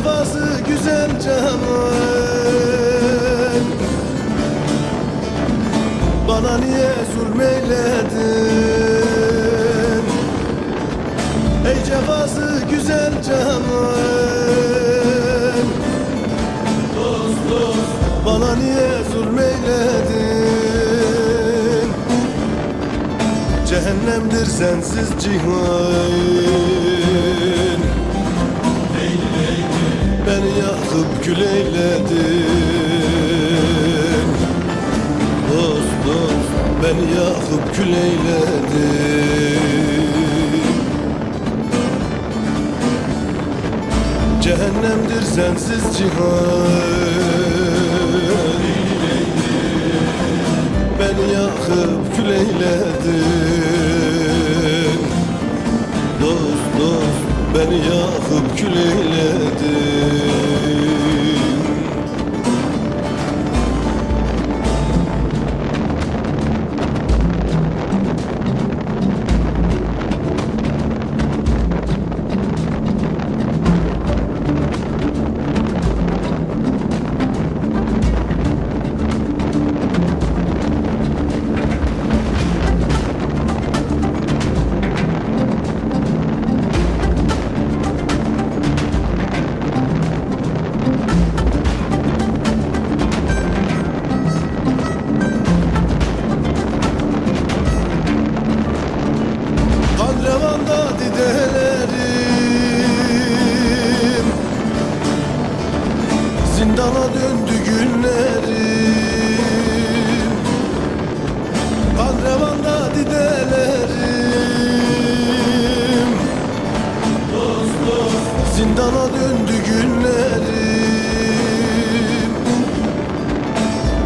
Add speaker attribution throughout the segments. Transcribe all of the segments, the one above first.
Speaker 1: Ey cefası güzel canan Bana niye zulmeyledin? Ey cefası güzel canan Dost dost Bana niye zulmeyledin? Cehennemdir sensiz cihan kül eyledin Dost dost beni yakıp kül eyledin Cehennemdir sensiz cihan. Beni yakıp kül eyledin Dost dost beni yakıp kül eyledin Zindana döndü günlerim. Kandrevanda didelerim. Dost dost Zindana döndü günlerim.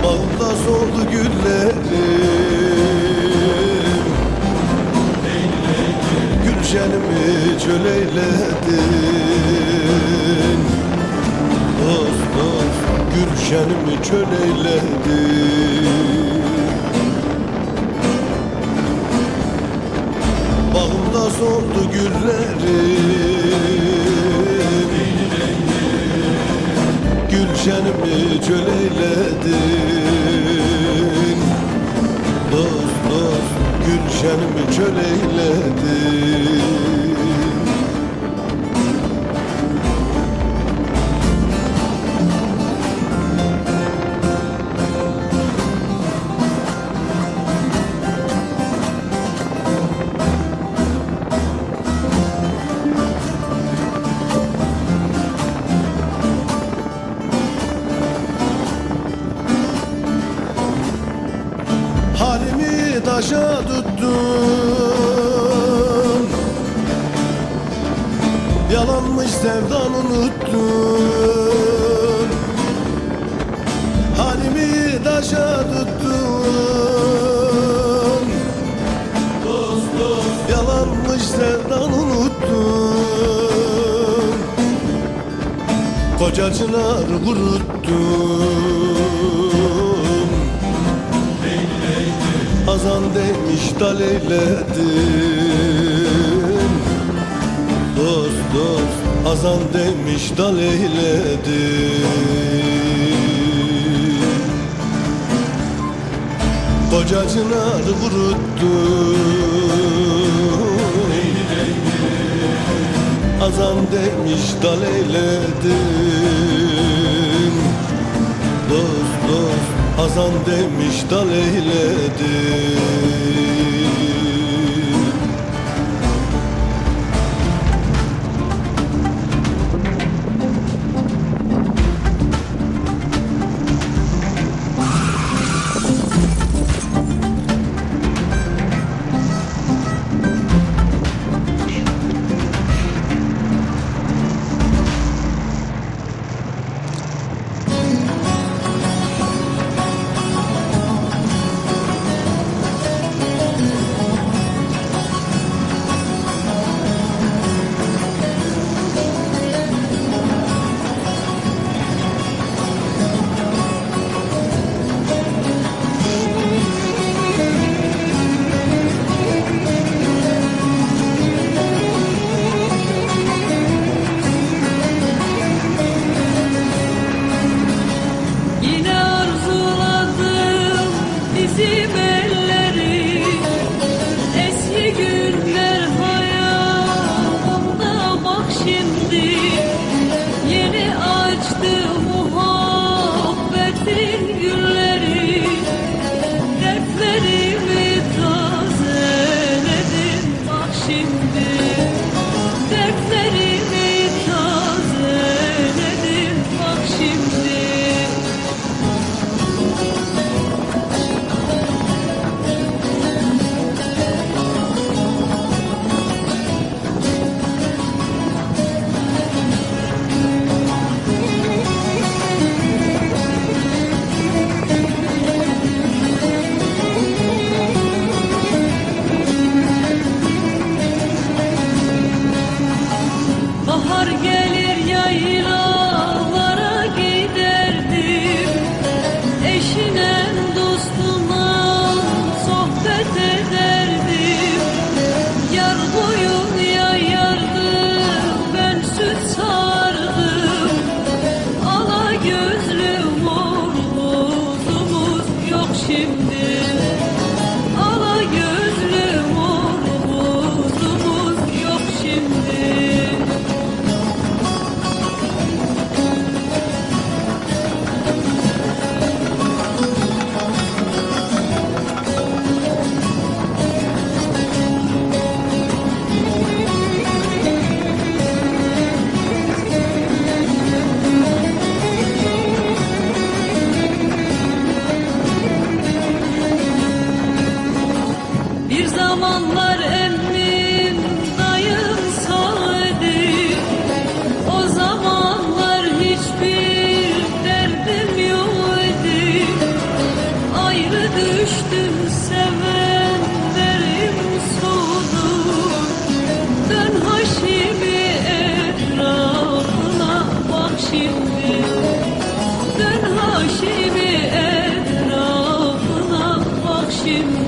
Speaker 1: Bağımda soldu güllerim Gülşenimi çöl eyledin Çöl eyledin Bağımda soldu güllerim Gülşenimi çöl eyledin Dost dost Gülşenimi çöl eyledin sevdan unuttun. Halimi taşa tuttun. Dost dost Yalanmış sevdan unuttun. Koca çınar kuruttun. Hazan demiş dal eyledin. Dost Hazan demiş dal eyledin Koca çınar kuruttun Hazan demiş dal eyledin Dost dost Hazan demiş dal eyledin
Speaker 2: gelir yaylalara zamanlar emmim dayım sağdı O zamanlar hiçbir derdim yoktu. Ayrı düştüm sevenlerim soğudu Dön Haşimi etrafına bak şimdi. Dön Haşimi etrafına bak şimdi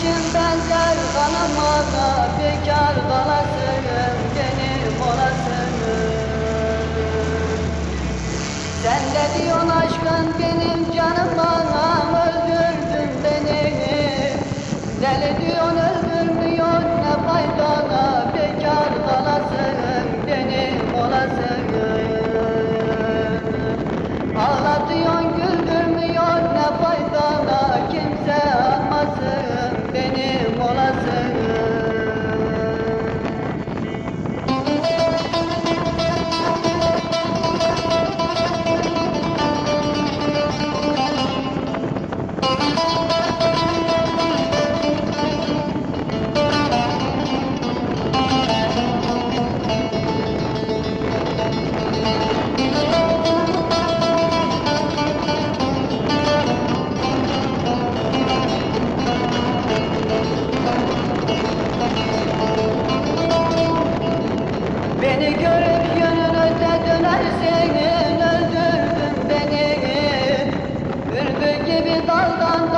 Speaker 3: Sallanıp gelişin benzer kanıma bekar kalasın benim olasın Sen de diyorsun aşkın benim canıma öldürdün beni. Deli Dal Dal